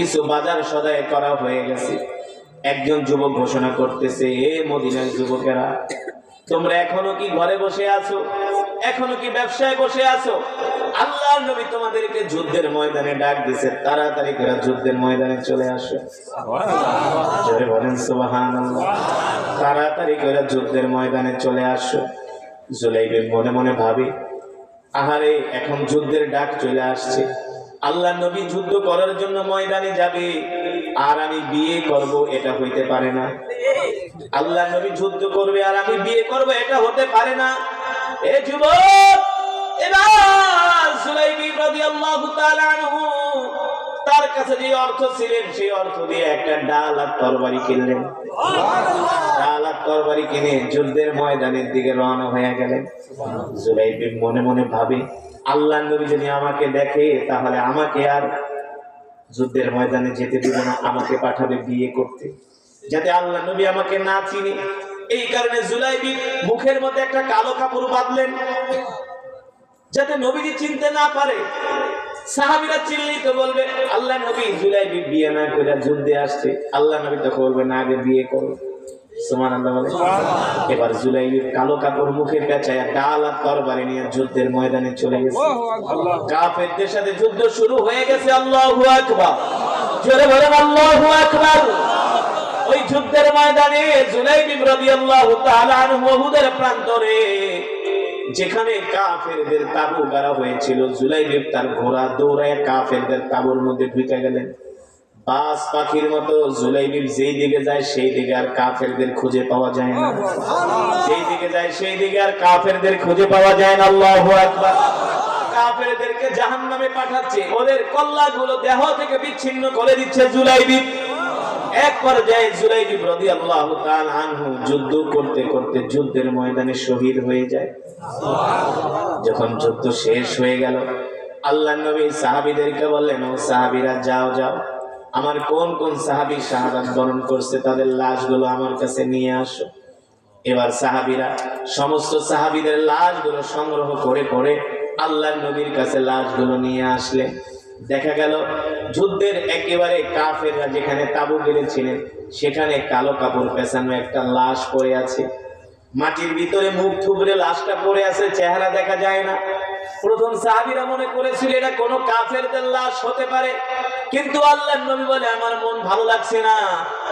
কিছু বাজার সদায় করা হয়ে গেছে। একজন যুবক ঘোষণা করতেছে এ মদিনার যুবকেরা তোমরা এখনও কি ঘরে বসে আছো? এখনও কি ব্যবসায় বসে আছো? আল্লাহ নবী তোমাদেরকে যুদ্ধের ময়দানে ডাক দিছে তাড়াতাড়ি করে যুদ্ধের ময়দানে চলে আসো। বলেন সুবহানাল্লাহ। তাড়াতাড়ি করে যুদ্ধের ময়দানে চলে আসো। জুলাইবে মনে মনে ভাবি আহারে এখন যুদ্ধের ডাক চলে আসছে। আল্লাহ নবী যুদ্ধ করার জন্য ময়দানে যাবে, আর আমি বিয়ে করব, এটা হইতে পারে না। আল্লাহ নবী যুদ্ধ করবে, আর আমি বিয়ে করব, এটা হতে পারে না। এ যুবক, এবার রাদিয়াল্লাহু তাআলা আনহু তার কাছে যে অর্থ ছিলেন, সেই অর্থ দিয়ে একটা ডাল আর তরবারি কিনলেন। ডাল আর তরবারি কিনে যুদ্ধের ময়দানের দিকে রওনা হয়ে গেলেন। মনে মনে ভাবে আল্লাহ নবী যদি আমাকে দেখে, তাহলে আমাকে আর যুদ্ধের ময়দানে যেতে দিবে না, আমাকে পাঠাবে বিয়ে করতে। যাতে আল্লাহ নবী আমাকে না চিনে। এই কারণে জুলাইবি মুখের মধ্যে একটা কালো কাপড় বাঁধলেন। যাতে নবীজি চিনতে না পারে। সাহাবিরা চিনলেই তো বলবে, আল্লাহ নবী জুলাইবি বিয়ে না করে যুদ্ধে আসছে। আল্লাহ নবী তখন বলবে, না আগে বিয়ে করো। সুমান আল্লাহ বলে এবার জুলাইবির কালো কাপড় মুখে পেঁচায় ডাল আর তরবারি নিয়ে যুদ্ধের ময়দানে চলে গেছে। কাফেরদের সাথে যুদ্ধ শুরু হয়ে গেছে আল্লাহু আকবার। জোরে বলেন আল্লাহু আকবার। ওই যুদ্ধের ময়দানে জুলাইবিব রাদিয়াল্লাহু তাআলা আনহু উহুদের প্রান্তরে যেখানে কাফেরদের তাবু গাড়া হয়েছিল জুলাইবিব তার ঘোড়া দৌড়ায় কাফেরদের তাবুর মধ্যে ঢুকে গেলেন। বাস পাখির মতো জুলাইবিব যেই দিকে যায় সেই দিকে আর কাফেরদের খুঁজে পাওয়া যায় না। যেই দিকে যায় সেই দিকে আর কাফেরদের খুঁজে পাওয়া যায় না। আল্লাহু আকবার। কাফেরদেরকে জাহান্নামে পাঠাচ্ছে। ওদের কল্লাগুলো দেহ থেকে বিচ্ছিন্ন করে দিচ্ছে জুলাইবিব এক পর্যায়ে জুলাইবিব রাদিয়াল্লাহু তাআলা আনহু যুদ্ধ করতে করতে যুদ্ধের ময়দানে শহীদ হয়ে যায়। যখন যুদ্ধ শেষ হয়ে গেল আল্লাহ নবী সাহাবীদেরকে বললেন ও সাহাবীরা যাও যাও। আমার কোন কোন সাহাবী শাহাদাত বরণ করছে তাদের লাশগুলো আমার কাছে নিয়ে আসো। এবার সাহাবীরা সমস্ত সাহাবীদের লাশগুলো সংগ্রহ করে করে আল্লাহ নবীর কাছে লাশগুলো নিয়ে আসলে। দেখা গেল যুদ্ধের একেবারে কাফেররা যেখানে তাবু গেড়েছিলেন সেখানে কালো কাপড় পেছানো একটা লাশ পড়ে আছে। মাটির ভিতরে মুখ থুবড়ে লাশটা পড়ে আছে, চেহারা দেখা যায় না। প্রথম সাহাবীরা মনে করেছিল, এটা কোনো কাফেরদের লাশ হতে পারে। কিন্তু আল্লাহ নবী বলে, আমার মন ভালো লাগছে না।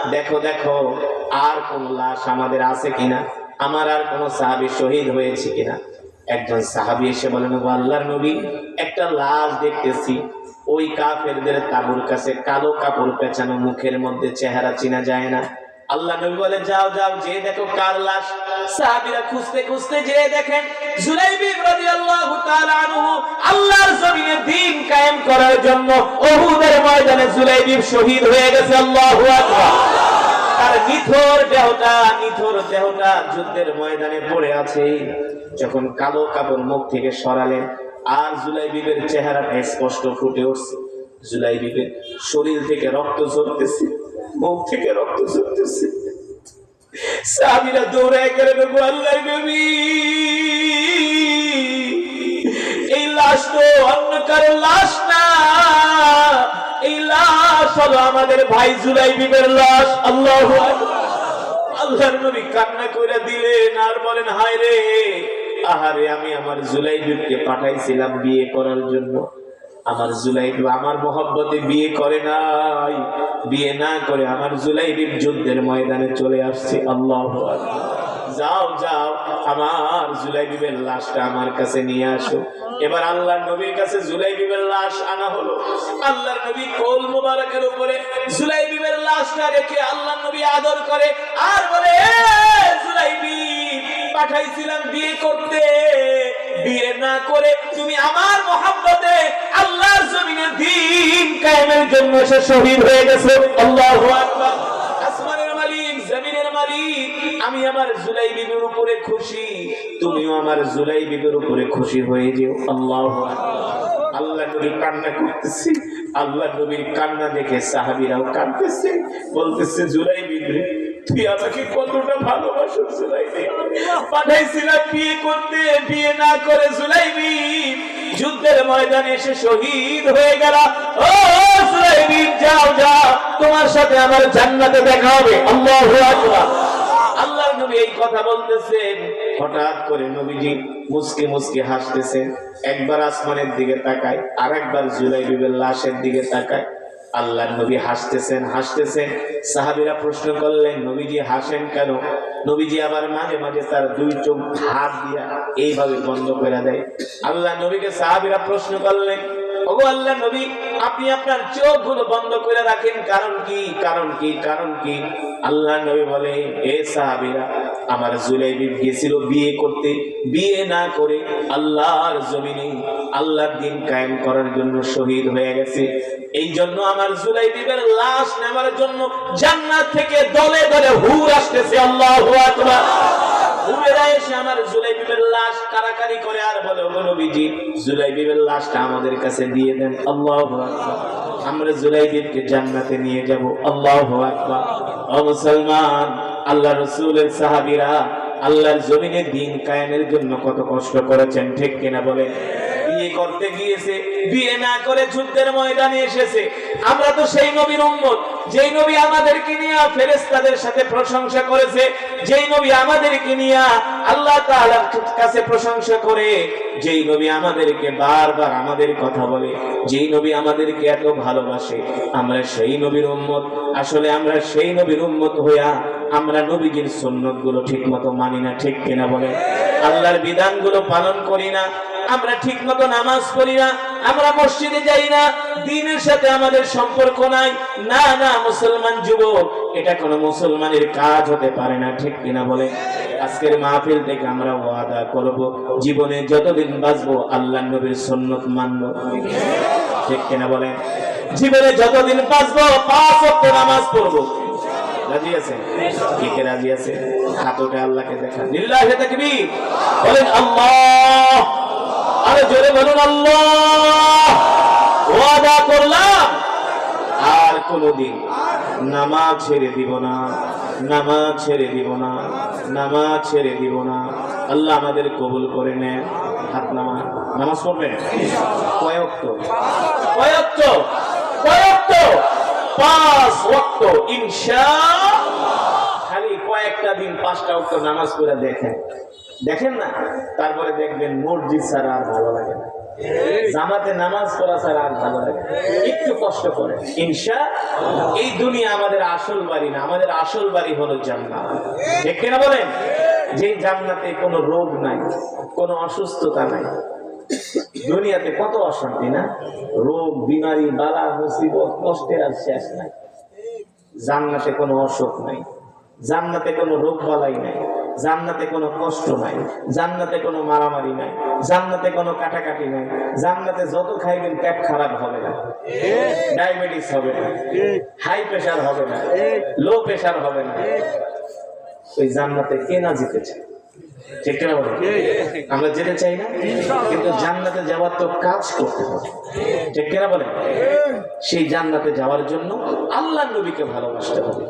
দেখো দেখো, আর কোন লাশ আমাদের আছে কিনা? আমার আর কোন সাহাবি শহীদ হয়েছে কিনা? একজন সাহাবি এসে বলেন "ও আল্লাহর নবী, একটা লাশ দেখতেছি। ওই কাফেরদের তাবুর কাছে কালো কাপড় পেঁচানো, মুখের মধ্যে চেহারা চিনা যায় না। আল্লাহ নবী বলে, যাও যাও, যে দেখো কার লাশ। সাহাবীরা খুঁজতে খুঁজতে যে দেখেন জুলাইবি রাদিয়াল্লাহু তাআলা আনহু আল্লাহর জমিনে দ্বীন কায়েম করার জন্য উহুদের ময়দানে জুলাইবি শহীদ হয়ে গেছে, আল্লাহু আকবার। তার নিথর দেহটা নিথর দেহটা যুদ্ধের ময়দানে পড়ে আছে। যখন কালো কাপড় মুখ থেকে সরালেন আর জুলাইবিবের চেহারাটা স্পষ্ট ফুটে উঠছে। জুলাইবিবের শরীর থেকে রক্ত ঝরতেছে। মুখ থেকে রক্ত ঝরতেছে। সাহাবীরা দৌড়ায় গেলেন, ওগো আল্লাহর নবী, এই লাশ তো অন্য কারও লাশ না। এই লাশ হলো আমাদের ভাই জুলাইবিবের লাশ। আল্লাহু আল্লাহর নবী কান্না কইরা দিলেন আর বলেন, হায় রে, আহারে আমি আমার জুলাইবিবকে পাঠাইছিলাম বিয়ে করার জন্য। আমার জুলাইবিব আমার মোহব্বতে বিয়ে করে নাই। বিয়ে না করে আমার জুলাইবিব যুদ্ধের ময়দানে চলে আসছে। আল্লাহ যাও যাও, আমার জুলাইবিবের লাশটা আমার কাছে নিয়ে আসো। এবার নবীর কাছে জুলাইবিবের লাশ আনা হলো। আল্লাহর নবী কোল মুবারকের উপরে জুলাইবিবের লাশটা রেখে আল্লাহর নবী আদর করে আর বলে জুলাইবি পাঠাইছিলাম বিয়ে করতে। বিয়ে না করে তুমি আমার আল্লাহর দিন কায়েমের জন্য সে শহীদ হয়ে গেছে। আমি আমার জুলাই বিবির উপরে খুশি। তুমিও আমার জুলাই বিবির উপরে খুশি হয়ে যেও। আল্লাহু কান্না করতেছে। আল্লাহ নবীর কান্না দেখে সাহাবীরাও বলতেছে, জুলাই বিবি তুই আমাকে কতটা ভালোবাসো জুলাইবি পাঠাইছিলাম বিয়ে করতে বিয়ে না করে জুলাইবি যুদ্ধের ময়দানে এসে শহীদ হয়ে গেল। ও জুলাইবি যাও যাও সাথে আমার জান্নাতে দেখা হবে। আল্লাহু আকবার। আল্লাহর নবী এই কথা বলতেছেন। হঠাৎ করে নবীজি মুসকে মুসকে হাসতেছেন। একবার আসমানের দিকে তাকায় আর একবার জুলাইবিবের লাশের দিকে তাকায়। আল্লাহর নবী হাসতেছেন হাসতেছেন। সাহাবীরা প্রশ্ন করলেন, নবীজি হাসেন কেন? নবীজি আবার মাঝে মাঝে তার দুই চোখ হাত দিয়া এইভাবে বন্ধ করে দেয়। আল্লাহ নবীকে সাহাবীরা প্রশ্ন করলেন, ওগো আল্লাহ নবী, আপনি আপনার চোখগুলো বন্ধ করে রাখেন কারণ কি? কারণ কি? কারণ কি? আল্লাহ নবী বলে, এ সাহাবীরা আমার জুলাইবি গেছিল বিয়ে করতে। বিয়ে না করে আল্লাহর জমিনে আল্লাহর দিন কায়েম করার জন্য শহীদ হয়ে গেছে। এই জন্য আমার জুলাইবিবের লাশ নেওয়ার জন্য জান্নাত থেকে দলে দলে হুর আসতেছে, আল্লাহু আকবার। আমার জুলাইবিবকে জান্নাতে নিয়ে যাব, আল্লাহু আকবার। মুসলমান আল্লাহ রাসূলের সাহাবীরা আল্লাহর জমিনে দিন কায়েমের জন্য কত কষ্ট করেছেন, ঠিক কিনা বলে যেই নবী আমাদেরকে আমাদের কথা বলে, যেই নবী আমাদেরকে এত ভালোবাসে, আমরা সেই নবীর উম্মত। আসলে আমরা সেই নবীর উম্মত হইয়া আমরা নবীজির সুন্নতগুলো ঠিক মতো মানি না, ঠিক কিনা বলে আল্লাহর বিধানগুলো পালন করি না, আমরা ঠিক মতো নামাজ পড়ি না, আমরা মসজিদে যাই না, দিনের সাথে আমাদের সম্পর্ক নাই। না না, মুসলমান যুবক, এটা কোনো মুসলমানের কাজ হতে পারে না, ঠিক কিনা বলে আজকের মাহফিল থেকে আমরা ওয়াদা করব, জীবনে যতদিন বাঁচবো আল্লাহ নবীর সুন্নত মানব। ঠিক কিনা বলে জীবনে যতদিন বাঁচবো, পাঁচ নামাজ পড়ব। রাজি আছে? কে কে রাজি আছে? আরে জোরে করলাম। আর কোনদিন নামাজ ছেড়ে দিব না। নামাজ ছেড়ে দিব না। নামাজ ছেড়ে দিব না। আল্লাহ আমাদের কবুল করে নেন। হাত নামা নামাজ পড়বেন? কয়ক্ত কয়ক্ত কয়ক্ত পাঁচ ওয়াক্ত, ইনশা খালি কয়েকটা দিন, পাঁচটা ওয়াক্ত নামাজ পড়ে দেখেন। দেখেন না? তারপরে দেখবেন মসজিদ ছাড়া আর ভালো লাগে না। জামাতে নামাজ পড়া ছাড়া আর ভালো লাগে একটু কষ্ট করে। ইনশা এই দুনিয়া আমাদের আসল বাড়ি না। আমাদের আসল বাড়ি হলো জান্নাত। ঠিক কিনা বলেন? যে জান্নাতে কোনো রোগ নাই, কোনো অসুস্থতা নাই। দুনিয়াতে কত অশান্তি, না? রোগ, বিমারি, বালা, মুসিবত কষ্টের আর শেষ নাই। জান্নাতে কোনো অসুখ নাই। জান্নাতে কোনো রোগ বালাই নাই। জান্নাতে কোনো কষ্ট নাই। জান্নাতে কোনো মারামারি নাই। জান্নাতে কোনো কাটাকাটি নাই। জান্নাতে যত খাইবেন, পেট খারাপ হবে না। ডায়াবেটিস হবে না। হাই প্রেশার হবে না। লো প্রেশার হবে না। ওই জান্নাতে কে না চায় আমরা যেতে চাই না, কিন্তু জান্নাতে যাওয়ার তো কাজ করতে হবে। ঠিক বলে সেই জান্নাতে যাওয়ার জন্য আল্লাহ নবীকে ভালোবাসতে হবে।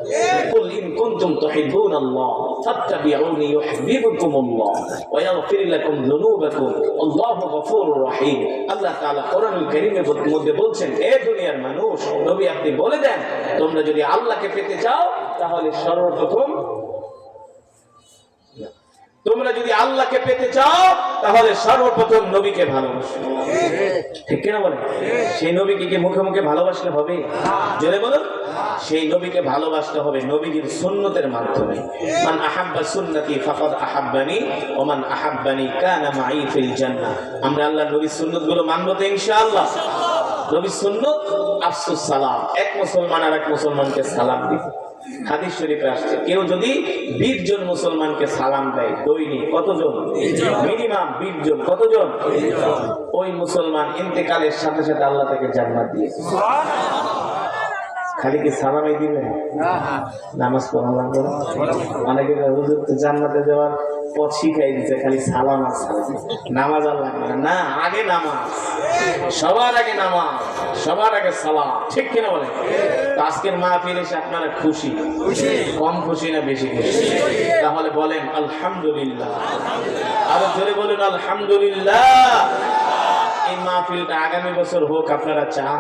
এ দুনিয়ার মানুষ, নবী আপনি বলে দেন, তোমরা যদি আল্লাহকে পেতে চাও, তাহলে সর্বপ্রথম তোমরা যদি আল্লাহকে পেতে চাও, তাহলে সর্বপ্রথম নবীকে ভালোবাসো। ঠিক কিনা বলে? সেই নবীকে কি মুখে মুখে ভালোবাসলে হবে? জোরে বলুন। সেই নবীকে ভালোবাসতে হবে নবীজির সুন্নতের মাধ্যমে। মান আহাব্বা সুন্নতি ফাকাদ আহাব্বানি, ও মান আহাব্বানি কানা মাই ফিল জান্নাহ। আমরা আল্লাহ নবীর সুন্নতগুলো মানবো তো ইনশাআল্লাহ। নবীর সুন্নত আফসুস সালাম। এক মুসলমান আর এক মুসলমানকে সালাম দিবে। হাদিস শরীফে আসছে কেউ যদি বিশ জন মুসলমানকে সালাম দেয় দৈনিক কতজন? মিনিমাম বিশ জন কতজন? ওই মুসলমান ইন্তেকালের সাথে সাথে আল্লাহ তাকে জান্নাত দিয়ে খালি কি সালামে দিবে? নামাজ পড়া লাগবে অনেকে হুজুর তো জান্নাতে যাওয়ার পথ শিখাই খালি সালাম নামাজ আর লাগবে না। আগে নামাজ। সবার আগে নামাজ সবার আগে সালাম। ঠিক কিনা বলে? আজকের মাহফিল এসে আপনারা খুশি। কম খুশি না বেশি খুশি? তাহলে বলেন আলহামদুলিল্লাহ। আরও জোরে বলুন আলহামদুলিল্লাহ। এই মাহফিলটা আগামী বছর হোক আপনারা চান?